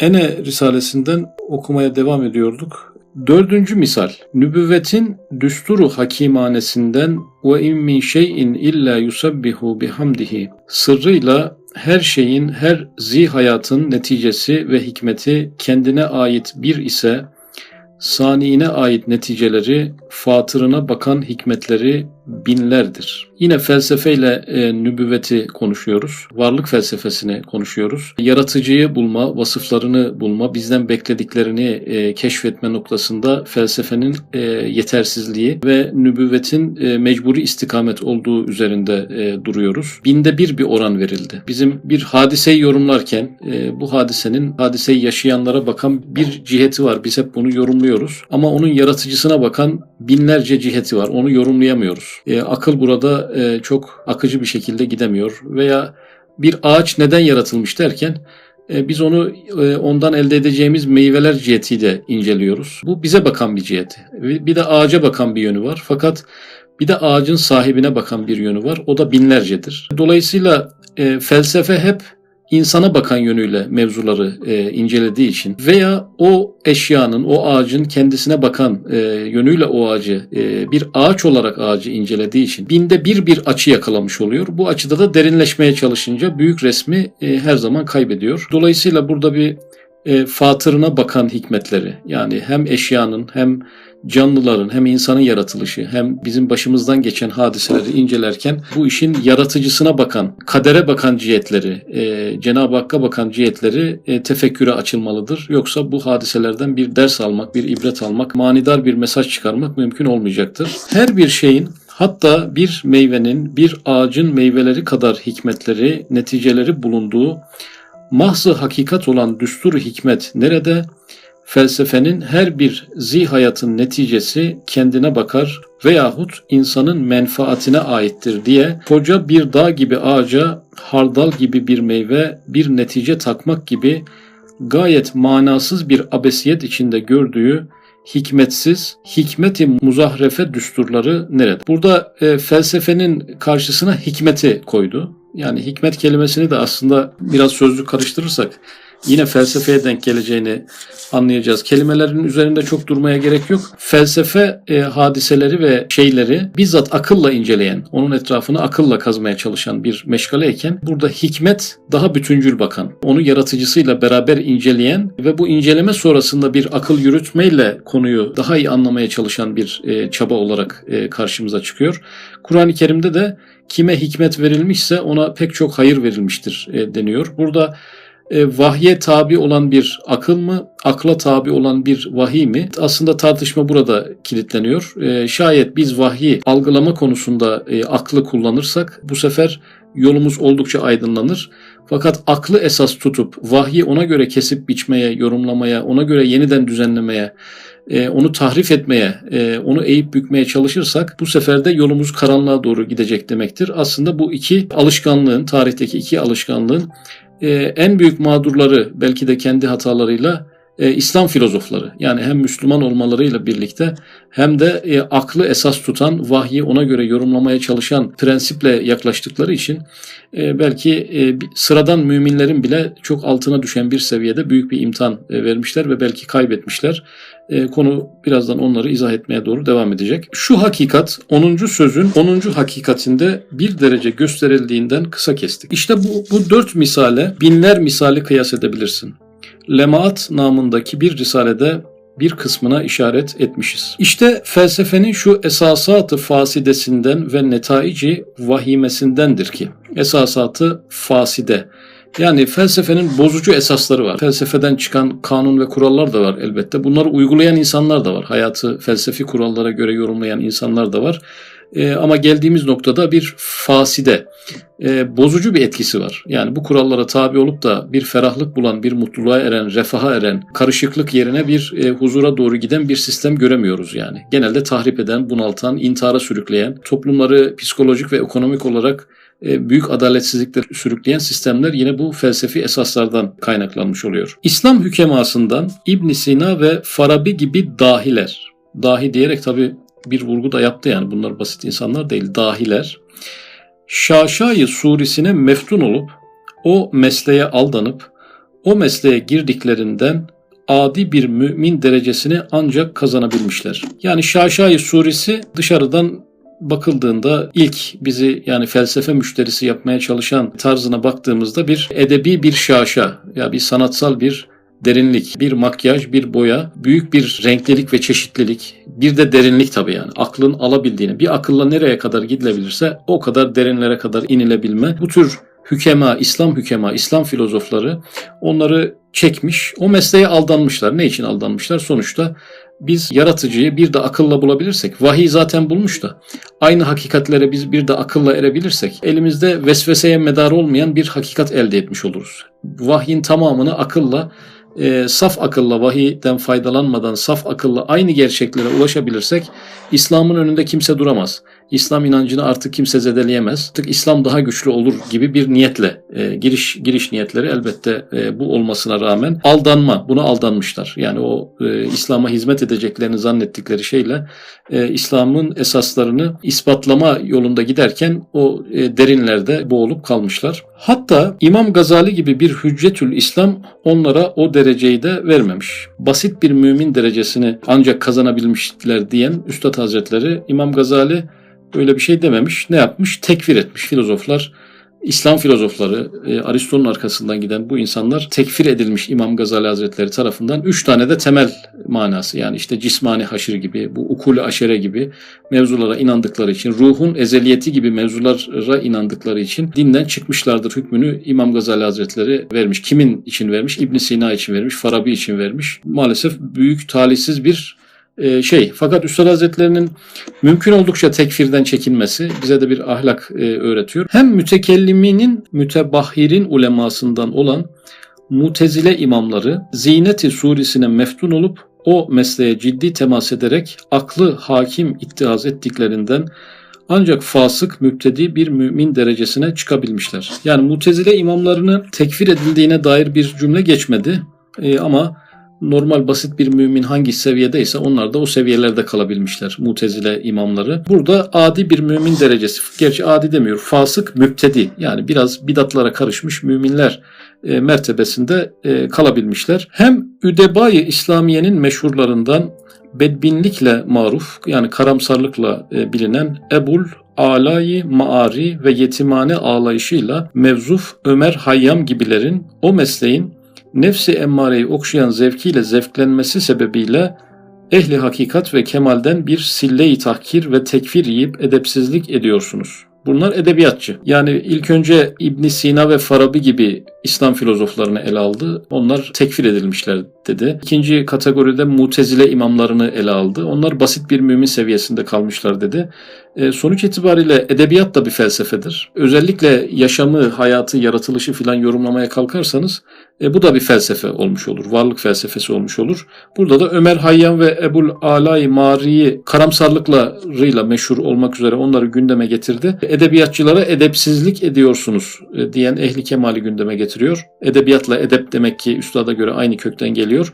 Ene Risalesinden okumaya devam ediyorduk. Dördüncü misal. Nübüvvetin düsturu hakimanesinden ve in min şeyin illa yusabbihu bihamdihi sırrıyla her şeyin, her zi hayatın neticesi ve hikmeti kendine ait bir ise saniine ait neticeleri, fatırına bakan hikmetleri binlerdir. Yine felsefeyle e, nübüvveti konuşuyoruz. Varlık felsefesini konuşuyoruz. Yaratıcıyı bulma, vasıflarını bulma, bizden beklediklerini e, keşfetme noktasında felsefenin e, yetersizliği ve nübüvvetin e, mecburi istikamet olduğu üzerinde e, duruyoruz. Binde bir bir oran verildi. Bizim bir hadiseyi yorumlarken e, bu hadisenin hadiseyi yaşayanlara bakan bir ciheti var. Biz hep bunu yorumluyoruz. Ama onun yaratıcısına bakan binlerce ciheti var. Onu yorumlayamıyoruz. E, akıl burada e, çok akıcı bir şekilde gidemiyor veya bir ağaç neden yaratılmış derken e, biz onu e, ondan elde edeceğimiz meyveler cihetiyle inceliyoruz. Bu bize bakan bir cihet. Bir de ağaca bakan bir yönü var. Fakat bir de ağacın sahibine bakan bir yönü var. O da binlercedir. Dolayısıyla e, felsefe hep insana bakan yönüyle mevzuları e, incelediği için veya o eşyanın, o ağacın kendisine bakan e, yönüyle o ağacı e, bir ağaç olarak ağacı incelediği için binde bir bir açı yakalamış oluyor. Bu açıda da derinleşmeye çalışınca büyük resmi e, her zaman kaybediyor. Dolayısıyla burada bir e, fatırına bakan hikmetleri yani hem eşyanın hem canlıların hem insanın yaratılışı hem bizim başımızdan geçen hadiseleri incelerken bu işin yaratıcısına bakan, kadere bakan cihetleri, e, Cenab-ı Hakk'a bakan cihetleri e, tefekküre açılmalıdır. Yoksa bu hadiselerden bir ders almak, bir ibret almak, manidar bir mesaj çıkarmak mümkün olmayacaktır. Her bir şeyin Hatta bir meyvenin, bir ağacın meyveleri kadar hikmetleri, neticeleri bulunduğu mahzı hakikat olan düstur hikmet nerede? Felsefenin her bir zihayatın neticesi kendine bakar veyahut insanın menfaatine aittir diye koca bir dağ gibi ağaca hardal gibi bir meyve bir netice takmak gibi gayet manasız bir abesiyet içinde gördüğü hikmetsiz, hikmeti muzahrefe düsturları nerede? Burada e, felsefenin karşısına hikmeti koydu. Yani hikmet kelimesini de aslında biraz sözlük karıştırırsak yine felsefeye denk geleceğini anlayacağız. Kelimelerin üzerinde çok durmaya gerek yok. Felsefe e, hadiseleri ve şeyleri bizzat akılla inceleyen, onun etrafını akılla kazmaya çalışan bir meşgaleyken burada hikmet daha bütüncül bakan, onu yaratıcısıyla beraber inceleyen ve bu inceleme sonrasında bir akıl yürütmeyle konuyu daha iyi anlamaya çalışan bir e, çaba olarak e, karşımıza çıkıyor. Kur'an-ı Kerim'de de kime hikmet verilmişse ona pek çok hayır verilmiştir e, deniyor. Burada e, vahye tabi olan bir akıl mı, akla tabi olan bir vahiy mi? Aslında tartışma burada kilitleniyor. E, şayet biz vahyi algılama konusunda e, aklı kullanırsak bu sefer yolumuz oldukça aydınlanır. Fakat aklı esas tutup vahyi ona göre kesip biçmeye, yorumlamaya, ona göre yeniden düzenlemeye, onu tahrif etmeye, onu eğip bükmeye çalışırsak bu sefer de yolumuz karanlığa doğru gidecek demektir. Aslında bu iki alışkanlığın, tarihteki iki alışkanlığın e, en büyük mağdurları belki de kendi hatalarıyla e, İslam filozofları yani hem Müslüman olmalarıyla birlikte hem de e, aklı esas tutan vahyi ona göre yorumlamaya çalışan prensiple yaklaştıkları için e, belki e, sıradan müminlerin bile çok altına düşen bir seviyede büyük bir imtihan e, vermişler ve belki kaybetmişler. E, konu birazdan onları izah etmeye doğru devam edecek. Şu hakikat 10. sözün 10. hakikatinde bir derece gösterildiğinden kısa kestik. İşte bu, bu dört misale binler misali kıyas edebilirsin. Lemaat namındaki bir risalede bir kısmına işaret etmişiz. İşte felsefenin şu esasatı fasidesinden ve netaici vahimesindendir ki esasatı faside yani felsefenin bozucu esasları var. Felsefeden çıkan kanun ve kurallar da var elbette. Bunları uygulayan insanlar da var. Hayatı felsefi kurallara göre yorumlayan insanlar da var. E, ama geldiğimiz noktada bir faside, e, bozucu bir etkisi var. Yani bu kurallara tabi olup da bir ferahlık bulan, bir mutluluğa eren, refaha eren, karışıklık yerine bir e, huzura doğru giden bir sistem göremiyoruz yani. Genelde tahrip eden, bunaltan, intihara sürükleyen, toplumları psikolojik ve ekonomik olarak büyük adaletsizlikler sürükleyen sistemler yine bu felsefi esaslardan kaynaklanmış oluyor. İslam hükemasından İbn Sina ve Farabi gibi dahiler, dahi diyerek tabi bir vurgu da yaptı yani bunlar basit insanlar değil dahiler. Şaşayı surisine meftun olup o mesleğe aldanıp o mesleğe girdiklerinden adi bir mümin derecesini ancak kazanabilmişler. Yani Şaşai suresi dışarıdan bakıldığında ilk bizi yani felsefe müşterisi yapmaya çalışan tarzına baktığımızda bir edebi bir şaşa ya bir sanatsal bir derinlik, bir makyaj, bir boya, büyük bir renklilik ve çeşitlilik, bir de derinlik tabii yani. Aklın alabildiğini, bir akılla nereye kadar gidilebilirse o kadar derinlere kadar inilebilme. Bu tür hükema, İslam hükema, İslam filozofları onları çekmiş. O mesleğe aldanmışlar. Ne için aldanmışlar? Sonuçta biz yaratıcıyı bir de akılla bulabilirsek, vahiy zaten bulmuş da aynı hakikatlere biz bir de akılla erebilirsek elimizde vesveseye medar olmayan bir hakikat elde etmiş oluruz. Vahyin tamamını akılla e, saf akılla vahiyden faydalanmadan saf akılla aynı gerçeklere ulaşabilirsek İslam'ın önünde kimse duramaz. İslam inancını artık kimse zedeleyemez. Artık İslam daha güçlü olur gibi bir niyetle e, giriş giriş niyetleri elbette e, bu olmasına rağmen aldanma. Buna aldanmışlar. Yani o e, İslam'a hizmet edeceklerini zannettikleri şeyle e, İslam'ın esaslarını ispatlama yolunda giderken o e, derinlerde boğulup kalmışlar. Hatta İmam Gazali gibi bir hüccetül İslam onlara o dereceyi de vermemiş. Basit bir mümin derecesini ancak kazanabilmişler diyen Üstad Hazretleri İmam Gazali öyle bir şey dememiş. Ne yapmış? Tekfir etmiş filozoflar. İslam filozofları, e, Aristo'nun arkasından giden bu insanlar tekfir edilmiş İmam Gazali Hazretleri tarafından. Üç tane de temel manası yani işte cismani haşir gibi, bu ukul aşere gibi mevzulara inandıkları için, ruhun ezeliyeti gibi mevzulara inandıkları için dinden çıkmışlardır hükmünü İmam Gazali Hazretleri vermiş. Kimin için vermiş? İbn Sina için vermiş, Farabi için vermiş. Maalesef büyük talihsiz bir e, şey fakat Üstad Hazretlerinin mümkün oldukça tekfirden çekinmesi bize de bir ahlak e, öğretiyor. Hem mütekelliminin mütebahhirin ulemasından olan mutezile imamları Ziyneti suresine meftun olup o mesleğe ciddi temas ederek aklı hakim ittihaz ettiklerinden ancak fasık müptedi bir mümin derecesine çıkabilmişler. Yani mutezile imamlarını tekfir edildiğine dair bir cümle geçmedi e, ama normal basit bir mümin hangi seviyedeyse onlar da o seviyelerde kalabilmişler mutezile imamları. Burada adi bir mümin derecesi. Gerçi adi demiyor. Fasık müptedi yani biraz bidatlara karışmış müminler e, mertebesinde e, kalabilmişler. Hem Üdebayı İslamiye'nin meşhurlarından bedbinlikle maruf yani karamsarlıkla e, bilinen Ebul Alayı Maari ve yetimane ağlayışıyla mevzuf Ömer Hayyam gibilerin o mesleğin nefsi emmareyi okşayan zevkiyle zevklenmesi sebebiyle ehli hakikat ve kemalden bir sille-i tahkir ve tekfir yiyip edepsizlik ediyorsunuz. Bunlar edebiyatçı. Yani ilk önce İbn Sina ve Farabi gibi İslam filozoflarını ele aldı. Onlar tekfir edilmişler dedi. İkinci kategoride mutezile imamlarını ele aldı. Onlar basit bir mümin seviyesinde kalmışlar dedi. E, sonuç itibariyle edebiyat da bir felsefedir. Özellikle yaşamı, hayatı, yaratılışı filan yorumlamaya kalkarsanız e, bu da bir felsefe olmuş olur. Varlık felsefesi olmuş olur. Burada da Ömer Hayyam ve Ebul Alay Mari'yi karamsarlıklarıyla meşhur olmak üzere onları gündeme getirdi. Edebiyatçılara edepsizlik ediyorsunuz e, diyen ehli kemali gündeme getiriyor. Edebiyatla edep demek ki üstada göre aynı kökten geliyor oluyor.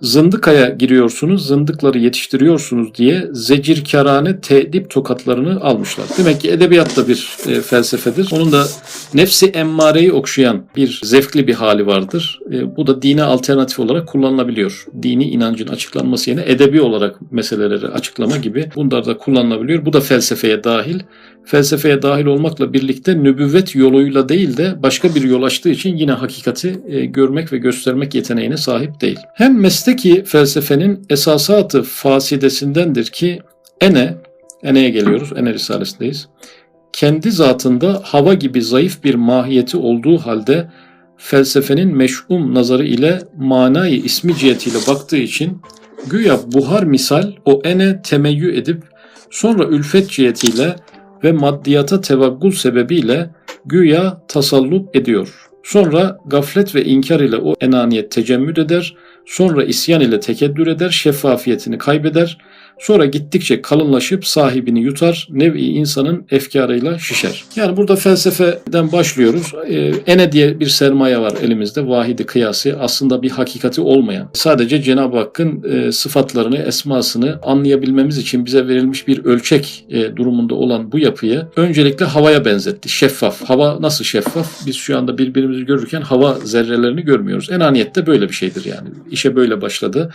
Zındıkaya giriyorsunuz, zındıkları yetiştiriyorsunuz diye zecirkarane tedip tokatlarını almışlar. Demek ki edebiyat da bir e, felsefedir. Onun da nefsi emmareyi okşayan bir zevkli bir hali vardır. E, bu da dine alternatif olarak kullanılabiliyor. Dini inancın açıklanması yerine edebi olarak meseleleri açıklama gibi bunlar da kullanılabiliyor. Bu da felsefeye dahil. Felsefeye dahil olmakla birlikte nübüvvet yoluyla değil de başka bir yol açtığı için yine hakikati e, görmek ve göstermek yeteneğine sahip değil. Hem mesleki felsefenin esasatı fasidesindendir ki ene, eneye geliyoruz, ene risalesindeyiz. Kendi zatında hava gibi zayıf bir mahiyeti olduğu halde felsefenin meş'um nazarı ile manayı ismi cihetiyle baktığı için güya buhar misal o ene temeyyü edip sonra ülfet cihetiyle ve maddiyata tevaggul sebebiyle güya tasallut ediyor. Sonra gaflet ve inkar ile o enaniyet tecemmüd eder, sonra isyan ile tekeddür eder, şeffafiyetini kaybeder, Sonra gittikçe kalınlaşıp sahibini yutar, nevi insanın efkarıyla şişer. Yani burada felsefeden başlıyoruz. Ee, ene diye bir sermaye var elimizde, vahidi kıyası. Aslında bir hakikati olmayan. Sadece Cenab-ı Hakk'ın e, sıfatlarını, esmasını anlayabilmemiz için bize verilmiş bir ölçek e, durumunda olan bu yapıyı öncelikle havaya benzetti. Şeffaf. Hava nasıl şeffaf? Biz şu anda birbirimizi görürken hava zerrelerini görmüyoruz. Enaniyette böyle bir şeydir yani. İşe böyle başladı.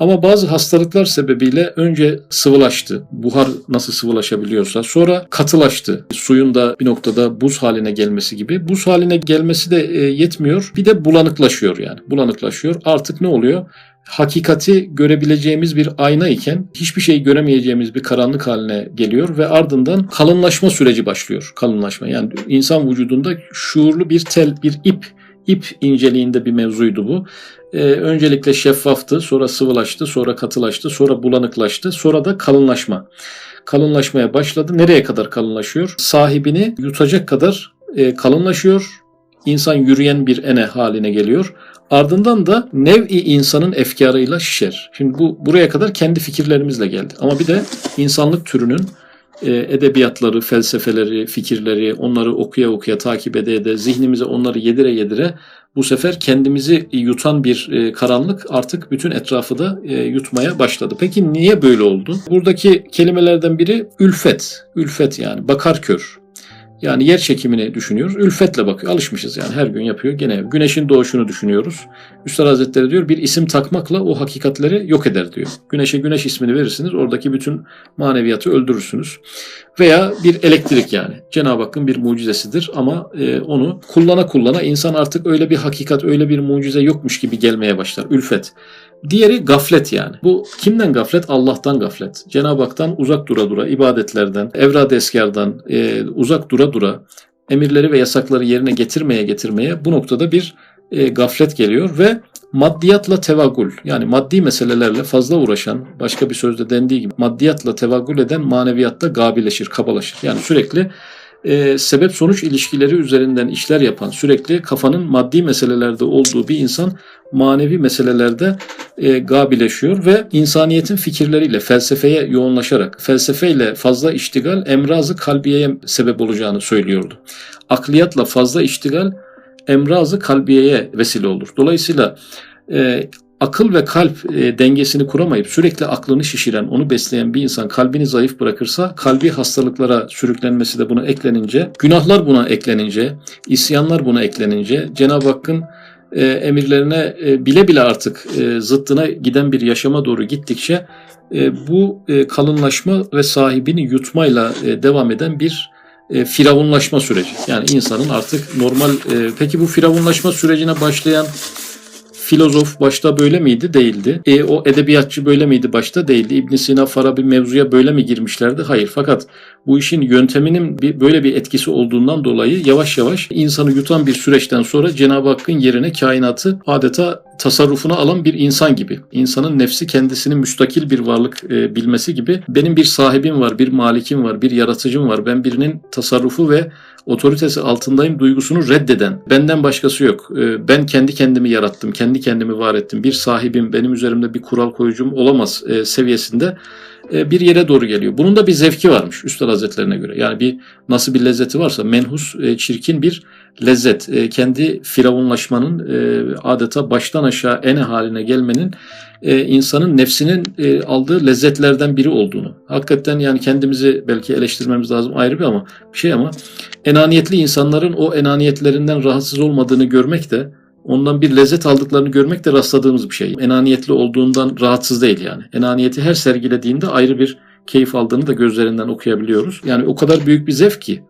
Ama bazı hastalıklar sebebiyle önce sıvılaştı. Buhar nasıl sıvılaşabiliyorsa sonra katılaştı. Suyun da bir noktada buz haline gelmesi gibi. Buz haline gelmesi de e, yetmiyor. Bir de bulanıklaşıyor yani. Bulanıklaşıyor. Artık ne oluyor? hakikati görebileceğimiz bir ayna iken hiçbir şey göremeyeceğimiz bir karanlık haline geliyor ve ardından kalınlaşma süreci başlıyor. Kalınlaşma yani insan vücudunda şuurlu bir tel, bir ip ip inceliğinde bir mevzuydu bu. Ee, öncelikle şeffaftı, sonra sıvılaştı, sonra katılaştı, sonra bulanıklaştı, sonra da kalınlaşma. Kalınlaşmaya başladı. Nereye kadar kalınlaşıyor? Sahibini yutacak kadar e, kalınlaşıyor. İnsan yürüyen bir ene haline geliyor. Ardından da nev'i insanın efkarıyla şişer. Şimdi bu buraya kadar kendi fikirlerimizle geldi. Ama bir de insanlık türünün e, edebiyatları, felsefeleri, fikirleri onları okuya okuya takip ede ede zihnimize onları yedire yedire bu sefer kendimizi yutan bir e, karanlık artık bütün etrafı da e, yutmaya başladı. Peki niye böyle oldu? Buradaki kelimelerden biri ülfet. Ülfet yani bakar kör. Yani yer çekimini düşünüyoruz. Ülfetle bakıyor. Alışmışız yani her gün yapıyor. Gene güneşin doğuşunu düşünüyoruz. Üstad Hazretleri diyor bir isim takmakla o hakikatleri yok eder diyor. Güneşe güneş ismini verirsiniz. Oradaki bütün maneviyatı öldürürsünüz. Veya bir elektrik yani. Cenab-ı Hakk'ın bir mucizesidir ama e, onu kullana kullana insan artık öyle bir hakikat, öyle bir mucize yokmuş gibi gelmeye başlar. Ülfet. Diğeri gaflet yani. Bu kimden gaflet? Allah'tan gaflet. Cenab-ı Hak'tan uzak dura dura, ibadetlerden, evrad eskardan e, uzak dura dura, emirleri ve yasakları yerine getirmeye getirmeye bu noktada bir e, gaflet geliyor ve maddiyatla tevagül yani maddi meselelerle fazla uğraşan başka bir sözde dendiği gibi maddiyatla tevagül eden maneviyatta gabileşir, kabalaşır. Yani sürekli e, sebep sonuç ilişkileri üzerinden işler yapan, sürekli kafanın maddi meselelerde olduğu bir insan manevi meselelerde e, gabileşiyor ve insaniyetin fikirleriyle felsefeye yoğunlaşarak felsefeyle fazla iştigal emrazı kalbiyeye sebep olacağını söylüyordu. Akliyatla fazla iştigal emrazı kalbiyeye vesile olur. Dolayısıyla e, akıl ve kalp e, dengesini kuramayıp sürekli aklını şişiren, onu besleyen bir insan kalbini zayıf bırakırsa kalbi hastalıklara sürüklenmesi de buna eklenince, günahlar buna eklenince, isyanlar buna eklenince Cenab-ı Hakk'ın e, emirlerine e, bile bile artık e, zıttına giden bir yaşama doğru gittikçe e, bu e, kalınlaşma ve sahibini yutmayla e, devam eden bir e, firavunlaşma süreci. Yani insanın artık normal e, peki bu firavunlaşma sürecine başlayan filozof başta böyle miydi? Değildi. E, o edebiyatçı böyle miydi? Başta değildi. İbn Sina, Farabi mevzuya böyle mi girmişlerdi? Hayır. Fakat bu işin yönteminin bir, böyle bir etkisi olduğundan dolayı yavaş yavaş insanı yutan bir süreçten sonra Cenab-ı Hakk'ın yerine kainatı adeta tasarrufuna alan bir insan gibi. İnsanın nefsi kendisini müstakil bir varlık e, bilmesi gibi benim bir sahibim var, bir malikim var, bir yaratıcım var. Ben birinin tasarrufu ve otoritesi altındayım duygusunu reddeden, benden başkası yok. E, ben kendi kendimi yarattım, kendi kendimi var ettim. Bir sahibim, benim üzerimde bir kural koyucum olamaz e, seviyesinde e, bir yere doğru geliyor. Bunun da bir zevki varmış Üstad Hazretlerine göre. Yani bir nasıl bir lezzeti varsa menhus, e, çirkin bir lezzet. E, kendi firavunlaşmanın adeta baştan aşağı ene haline gelmenin insanın nefsinin aldığı lezzetlerden biri olduğunu. Hakikaten yani kendimizi belki eleştirmemiz lazım ayrı bir ama bir şey ama enaniyetli insanların o enaniyetlerinden rahatsız olmadığını görmek de ondan bir lezzet aldıklarını görmek de rastladığımız bir şey. Enaniyetli olduğundan rahatsız değil yani. Enaniyeti her sergilediğinde ayrı bir keyif aldığını da gözlerinden okuyabiliyoruz. Yani o kadar büyük bir zevk ki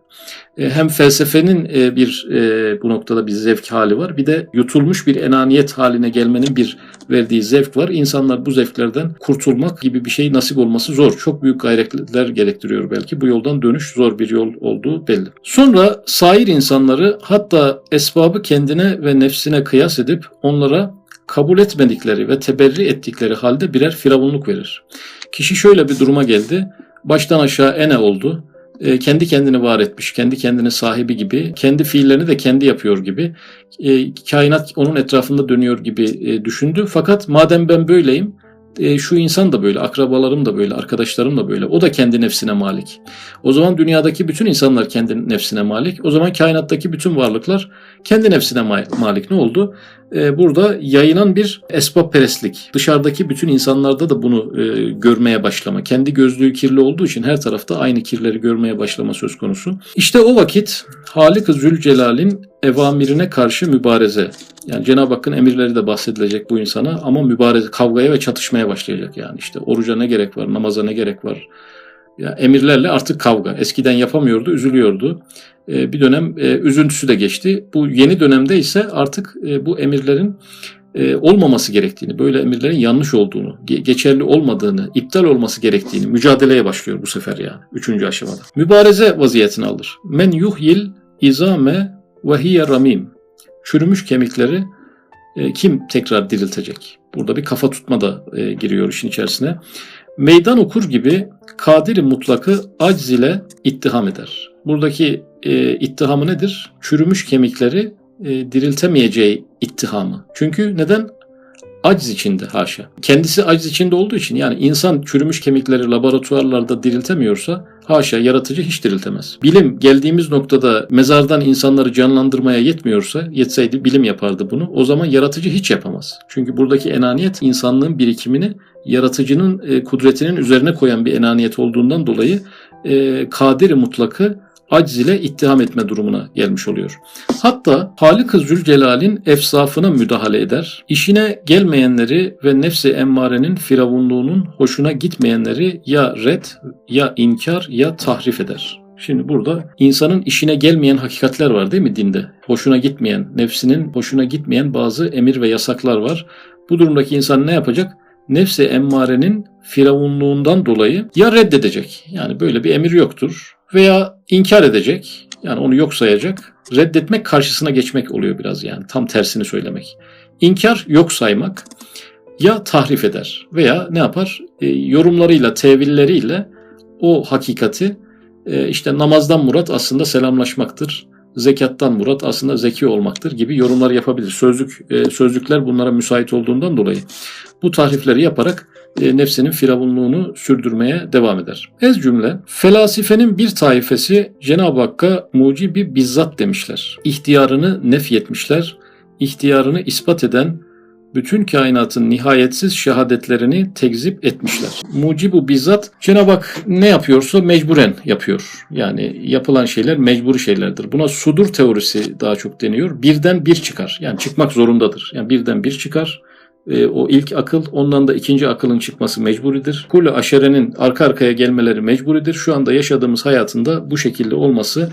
e, hem felsefenin e, bir e, bu noktada bir zevk hali var bir de yutulmuş bir enaniyet haline gelmenin bir verdiği zevk var. İnsanlar bu zevklerden kurtulmak gibi bir şey nasip olması zor. Çok büyük gayretler gerektiriyor belki. Bu yoldan dönüş zor bir yol olduğu belli. Sonra sair insanları hatta esbabı kendine ve nefsine kıyas edip onlara kabul etmedikleri ve teberri ettikleri halde birer firavunluk verir. Kişi şöyle bir duruma geldi. Baştan aşağı ene oldu. E, kendi kendini var etmiş, kendi kendini sahibi gibi, kendi fiillerini de kendi yapıyor gibi, e, kainat onun etrafında dönüyor gibi e, düşündü. Fakat madem ben böyleyim, e, şu insan da böyle, akrabalarım da böyle, arkadaşlarım da böyle. O da kendi nefsine malik. O zaman dünyadaki bütün insanlar kendi nefsine malik. O zaman kainattaki bütün varlıklar kendi nefsine malik. Ne oldu? E, burada yayılan bir esbab perestlik. Dışarıdaki bütün insanlarda da bunu e, görmeye başlama. Kendi gözlüğü kirli olduğu için her tarafta aynı kirleri görmeye başlama söz konusu. İşte o vakit Halik-ı Zülcelal'in evamirine karşı mübareze. Yani Cenab-ı Hakk'ın emirleri de bahsedilecek bu insana ama mübareze, kavgaya ve çatışmaya başlayacak yani. işte oruca ne gerek var, namaza ne gerek var. Ya emirlerle artık kavga. Eskiden yapamıyordu, üzülüyordu. Ee, bir dönem e, üzüntüsü de geçti. Bu yeni dönemde ise artık e, bu emirlerin e, olmaması gerektiğini, böyle emirlerin yanlış olduğunu, geçerli olmadığını, iptal olması gerektiğini mücadeleye başlıyor bu sefer yani. Üçüncü aşamada. Mübareze vaziyetini alır. Men yuhyil izame ve hiye ramim. Çürümüş kemikleri e, kim tekrar diriltecek? Burada bir kafa tutma da e, giriyor işin içerisine. Meydan okur gibi kadiri mutlakı acz ile ittiham eder. Buradaki e, ittihamı nedir? Çürümüş kemikleri e, diriltemeyeceği ittihamı. Çünkü neden? Aciz içinde haşa. Kendisi aciz içinde olduğu için yani insan çürümüş kemikleri laboratuvarlarda diriltemiyorsa haşa yaratıcı hiç diriltemez. Bilim geldiğimiz noktada mezardan insanları canlandırmaya yetmiyorsa yetseydi bilim yapardı bunu. O zaman yaratıcı hiç yapamaz. Çünkü buradaki enaniyet insanlığın birikimini yaratıcının e, kudretinin üzerine koyan bir enaniyet olduğundan dolayı e, kadiri mutlakı aciz ile ittiham etme durumuna gelmiş oluyor. Hatta Halik-ı Zülcelal'in efsafına müdahale eder, işine gelmeyenleri ve nefsi emmarenin firavunluğunun hoşuna gitmeyenleri ya red ya inkar ya tahrif eder. Şimdi burada insanın işine gelmeyen hakikatler var değil mi dinde? Hoşuna gitmeyen, nefsinin hoşuna gitmeyen bazı emir ve yasaklar var. Bu durumdaki insan ne yapacak? Nefsi emmarenin firavunluğundan dolayı ya reddedecek. Yani böyle bir emir yoktur veya inkar edecek. Yani onu yok sayacak. Reddetmek karşısına geçmek oluyor biraz yani. Tam tersini söylemek. İnkar yok saymak ya tahrif eder veya ne yapar? E, yorumlarıyla, tevilleriyle o hakikati e, işte namazdan murat aslında selamlaşmaktır. Zekattan murat aslında zeki olmaktır gibi yorumlar yapabilir. Sözlük e, sözlükler bunlara müsait olduğundan dolayı bu tahrifleri yaparak e, nefsinin firavunluğunu sürdürmeye devam eder. Ez cümle, felasifenin bir taifesi Cenab-ı Hakk'a mucibi bizzat demişler. İhtiyarını nefyetmişler. İhtiyarını ispat eden bütün kainatın nihayetsiz şehadetlerini tekzip etmişler. Mucibu bizzat Cenab-ı Hak ne yapıyorsa mecburen yapıyor. Yani yapılan şeyler mecburi şeylerdir. Buna sudur teorisi daha çok deniyor. Birden bir çıkar. Yani çıkmak zorundadır. Yani birden bir çıkar e, o ilk akıl ondan da ikinci akılın çıkması mecburidir. Kulü aşerenin arka arkaya gelmeleri mecburidir. Şu anda yaşadığımız hayatında bu şekilde olması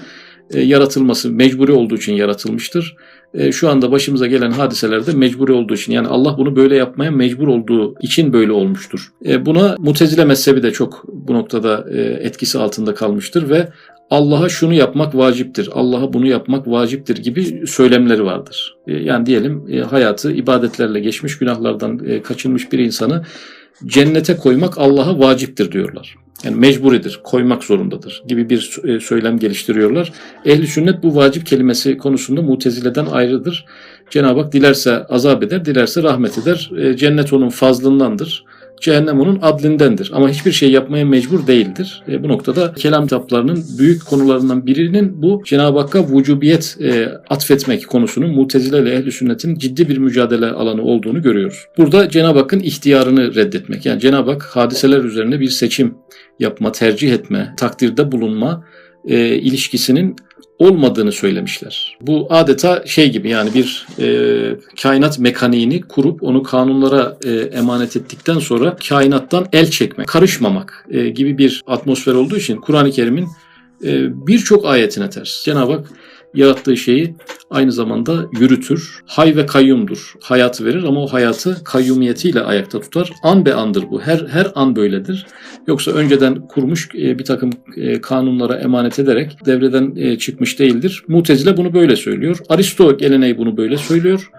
e, yaratılması mecburi olduğu için yaratılmıştır. E, şu anda başımıza gelen hadiselerde mecburi olduğu için yani Allah bunu böyle yapmaya mecbur olduğu için böyle olmuştur. E, buna mutezile mezhebi de çok bu noktada e, etkisi altında kalmıştır ve Allah'a şunu yapmak vaciptir, Allah'a bunu yapmak vaciptir gibi söylemleri vardır. Yani diyelim hayatı ibadetlerle geçmiş, günahlardan kaçınmış bir insanı cennete koymak Allah'a vaciptir diyorlar. Yani mecburidir, koymak zorundadır gibi bir söylem geliştiriyorlar. Ehli sünnet bu vacip kelimesi konusunda mutezileden ayrıdır. Cenab-ı Hak dilerse azap eder, dilerse rahmet eder. Cennet onun fazlındandır cehennem onun adlindendir. Ama hiçbir şey yapmaya mecbur değildir. E, bu noktada kelam kitaplarının büyük konularından birinin bu Cenab-ı Hakk'a vücubiyet e, atfetmek konusunun mutezile ile ehli sünnetin ciddi bir mücadele alanı olduğunu görüyoruz. Burada Cenab-ı Hakk'ın ihtiyarını reddetmek. Yani Cenab-ı Hak hadiseler üzerine bir seçim yapma, tercih etme, takdirde bulunma e, ilişkisinin olmadığını söylemişler. Bu adeta şey gibi yani bir e, kainat mekaniğini kurup onu kanunlara e, emanet ettikten sonra kainattan el çekmek, karışmamak e, gibi bir atmosfer olduğu için Kur'an-ı Kerim'in e, birçok ayetine ters. Cenab-ı Hak yarattığı şeyi aynı zamanda yürütür. Hay ve kayyumdur. Hayatı verir ama o hayatı kayyumiyetiyle ayakta tutar. An be andır bu. Her her an böyledir. Yoksa önceden kurmuş e, bir takım e, kanunlara emanet ederek devreden e, çıkmış değildir. Mutezile bunu böyle söylüyor. Aristo geleneği bunu böyle söylüyor.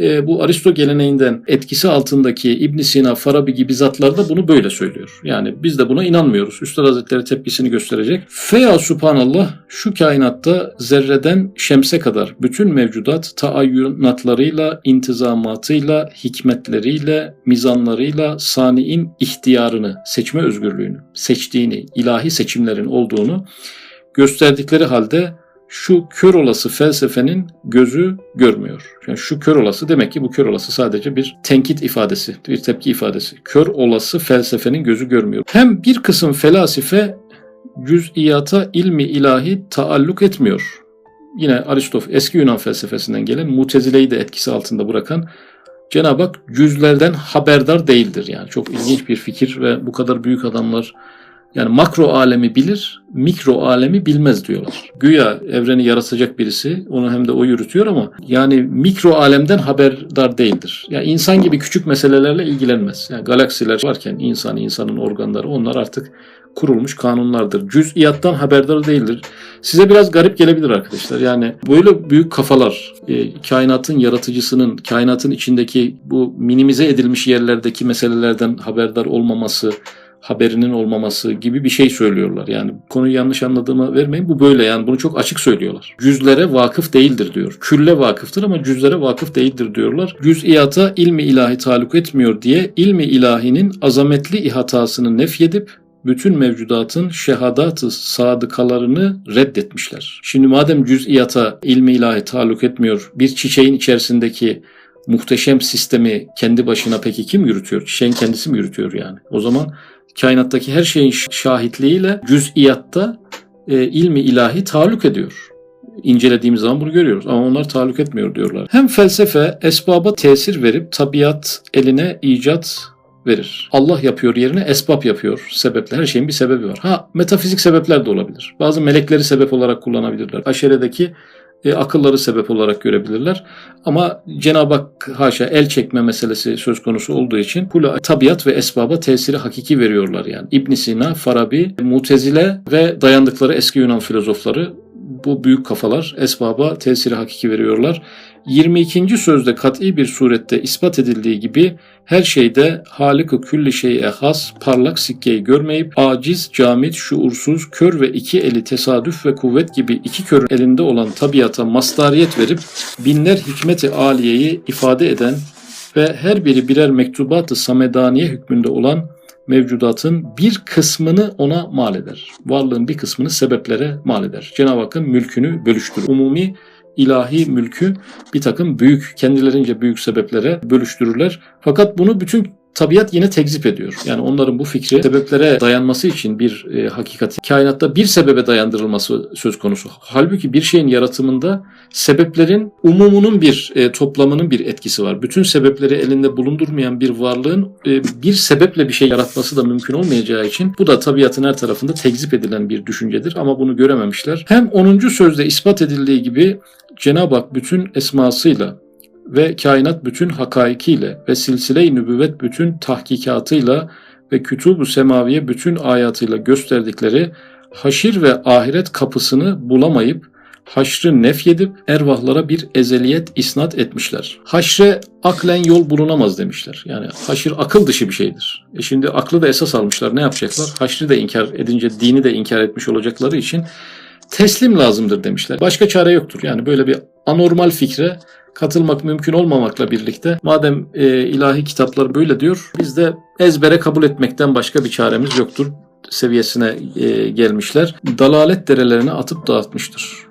E, bu Aristo geleneğinden etkisi altındaki İbn Sina, Farabi gibi zatlar da bunu böyle söylüyor. Yani biz de buna inanmıyoruz. Üstad Hazretleri tepkisini gösterecek. Feya subhanallah şu kainatta zerreden şemse kadar bütün mevcudat taayyünatlarıyla, intizamatıyla, hikmetleriyle, mizanlarıyla saniin ihtiyarını, seçme özgürlüğünü, seçtiğini, ilahi seçimlerin olduğunu gösterdikleri halde şu kör olası felsefenin gözü görmüyor. Yani şu kör olası demek ki bu kör olası sadece bir tenkit ifadesi, bir tepki ifadesi. Kör olası felsefenin gözü görmüyor. Hem bir kısım felasife cüz'iyata ilmi ilahi taalluk etmiyor. Yine Aristof eski Yunan felsefesinden gelen Mutezile'yi de etkisi altında bırakan Cenab-ı Hak cüzlerden haberdar değildir. Yani çok ilginç bir fikir ve bu kadar büyük adamlar yani makro alemi bilir, mikro alemi bilmez diyorlar. Güya evreni yaratacak birisi, onu hem de o yürütüyor ama yani mikro alemden haberdar değildir. Yani insan gibi küçük meselelerle ilgilenmez. Yani galaksiler varken insan, insanın organları onlar artık kurulmuş kanunlardır. Cüz'iyattan haberdar değildir. Size biraz garip gelebilir arkadaşlar. Yani böyle büyük kafalar, e, kainatın yaratıcısının, kainatın içindeki bu minimize edilmiş yerlerdeki meselelerden haberdar olmaması, haberinin olmaması gibi bir şey söylüyorlar. Yani konuyu yanlış anladığımı vermeyin. Bu böyle yani bunu çok açık söylüyorlar. Cüzlere vakıf değildir diyor. Külle vakıftır ama cüzlere vakıf değildir diyorlar. Cüz'iyata ilmi ilahi taluk etmiyor diye ilmi ilahinin azametli ihatasını nefyedip bütün mevcudatın şehadat-ı sadıkalarını reddetmişler. Şimdi madem cüz'iyata ilmi ilahi taluk etmiyor, bir çiçeğin içerisindeki muhteşem sistemi kendi başına peki kim yürütüyor? Çiçeğin kendisi mi yürütüyor yani? O zaman kainattaki her şeyin şahitliğiyle cüz'iyatta e, ilmi ilahi taluk ediyor. İncelediğimiz zaman bunu görüyoruz ama onlar taluk etmiyor diyorlar. Hem felsefe esbaba tesir verip tabiat eline icat verir. Allah yapıyor yerine esbab yapıyor. Sebeple her şeyin bir sebebi var. Ha metafizik sebepler de olabilir. Bazı melekleri sebep olarak kullanabilirler. Aşeredeki e, akılları sebep olarak görebilirler. Ama Cenab-ı Hak haşa el çekme meselesi söz konusu olduğu için kula tabiat ve esbaba tesiri hakiki veriyorlar yani. İbn Sina, Farabi, Mutezile ve dayandıkları eski Yunan filozofları bu büyük kafalar esbaba tesiri hakiki veriyorlar. 22. sözde kat'i bir surette ispat edildiği gibi her şeyde Halık-ı külli şey'e has, parlak sikkeyi görmeyip aciz, camit, şuursuz, kör ve iki eli tesadüf ve kuvvet gibi iki körün elinde olan tabiata mastariyet verip binler hikmeti aliyeyi ifade eden ve her biri birer mektubat-ı samedaniye hükmünde olan mevcudatın bir kısmını ona mal eder. Varlığın bir kısmını sebeplere mal eder. Cenab-ı Hakk'ın mülkünü bölüştürür. Umumi ilahi mülkü bir takım büyük, kendilerince büyük sebeplere bölüştürürler. Fakat bunu bütün tabiat yine tekzip ediyor. Yani onların bu fikri sebeplere dayanması için bir e, hakikati, kainatta bir sebebe dayandırılması söz konusu. Halbuki bir şeyin yaratımında sebeplerin umumunun bir e, toplamının bir etkisi var. Bütün sebepleri elinde bulundurmayan bir varlığın e, bir sebeple bir şey yaratması da mümkün olmayacağı için bu da tabiatın her tarafında tekzip edilen bir düşüncedir ama bunu görememişler. Hem 10. sözde ispat edildiği gibi Cenab-ı Hak bütün esmasıyla ve kainat bütün hakaikiyle ve silsile-i nübüvvet bütün tahkikatıyla ve kütub-u semaviye bütün ayatıyla gösterdikleri haşir ve ahiret kapısını bulamayıp haşrı nefyedip ervahlara bir ezeliyet isnat etmişler. Haşre aklen yol bulunamaz demişler. Yani haşir akıl dışı bir şeydir. E şimdi aklı da esas almışlar. Ne yapacaklar? Haşrı da inkar edince dini de inkar etmiş olacakları için teslim lazımdır demişler. Başka çare yoktur. Yani böyle bir anormal fikre katılmak mümkün olmamakla birlikte madem e, ilahi kitaplar böyle diyor biz de ezbere kabul etmekten başka bir çaremiz yoktur seviyesine e, gelmişler. Dalalet derelerine atıp dağıtmıştır.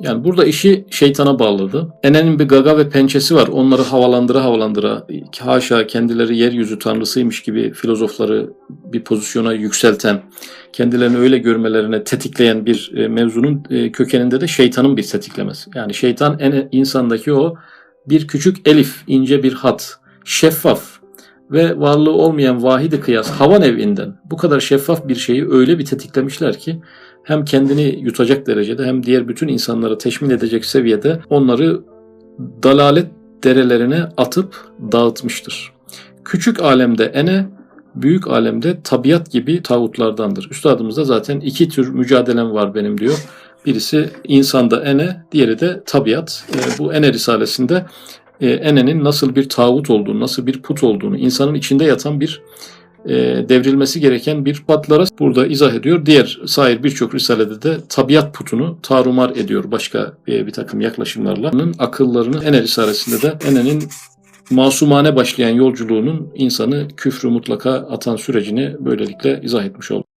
Yani burada işi şeytana bağladı. Enenin bir gaga ve pençesi var. Onları havalandıra havalandıra haşa kendileri yeryüzü tanrısıymış gibi filozofları bir pozisyona yükselten, kendilerini öyle görmelerine tetikleyen bir e, mevzunun e, kökeninde de şeytanın bir tetiklemesi. Yani şeytan en insandaki o bir küçük elif, ince bir hat, şeffaf ve varlığı olmayan vahidi kıyas havan evinden bu kadar şeffaf bir şeyi öyle bir tetiklemişler ki hem kendini yutacak derecede hem diğer bütün insanları teşmil edecek seviyede onları dalalet derelerine atıp dağıtmıştır. Küçük alemde ene, büyük alemde tabiat gibi tağutlardandır. Üstadımızda zaten iki tür mücadelem var benim diyor. Birisi insanda ene, diğeri de tabiat. E, bu ene risalesinde e, Ene'nin nasıl bir tağut olduğunu, nasıl bir put olduğunu, insanın içinde yatan bir e, devrilmesi gereken bir patlara burada izah ediyor. Diğer sair birçok risalede de tabiat putunu tarumar ediyor başka e, bir takım yaklaşımlarla. Akıllarını Ene risalesinde de Ene'nin masumane başlayan yolculuğunun insanı küfrü mutlaka atan sürecini böylelikle izah etmiş oldu.